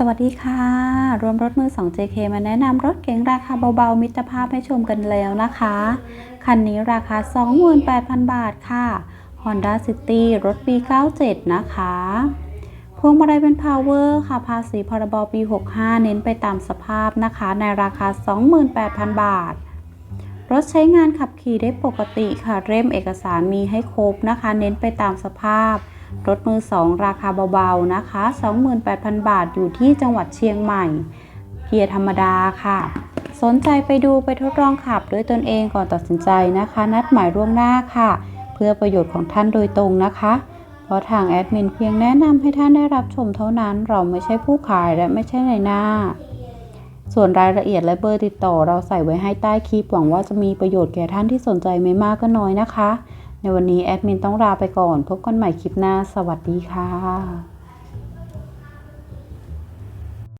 สวัสดีค่ะ รวมรถมือ 2 JK มาแนะนำรถเก๋งราคาเบาๆ มิตรภาพให้ชมกันแล้วนะคะ คันนี้ราคา 28,000 บาทค่ะ Honda City รถปี 97 นะคะ พวงมาลัยเป็น Power ค่ะ ภาษีพรบปี 65 เน้นไปตามสภาพนะคะ ในราคา 28,000 บาท รถใช้งานขับขี่ได้ปกติค่ะเล่มเอกสารมีให้ครบนะคะ เน้นไปตามสภาพ รถมือ 2 ราคาเบาๆนะคะ 28,000 บาทอยู่ที่จังหวัดเชียงใหม่ เกียร์ธรรมดาค่ะ สนใจไปดูไปทดลองขับด้วยตนเองก่อนตัดสินใจนะคะ นัดหมายร่วงหน้าค่ะ เพื่อประโยชน์ของท่านโดยตรงนะคะ เพราะทางแอดมินเพียงแนะนำให้ท่านได้รับชมเท่านั้น เราไม่ใช่ผู้ขายและไม่ใช่ในหน้า ส่วนรายละเอียดและเบอร์ติดต่อเราใส่ไว้ให้ใต้คลิปหวังว่าจะมีประโยชน์แก่ท่านที่สนใจไม่มากก็น้อยนะคะ ในวันนี้แอดมินต้องลาไปก่อน พบกันใหม่คลิปหน้า สวัสดีค่ะ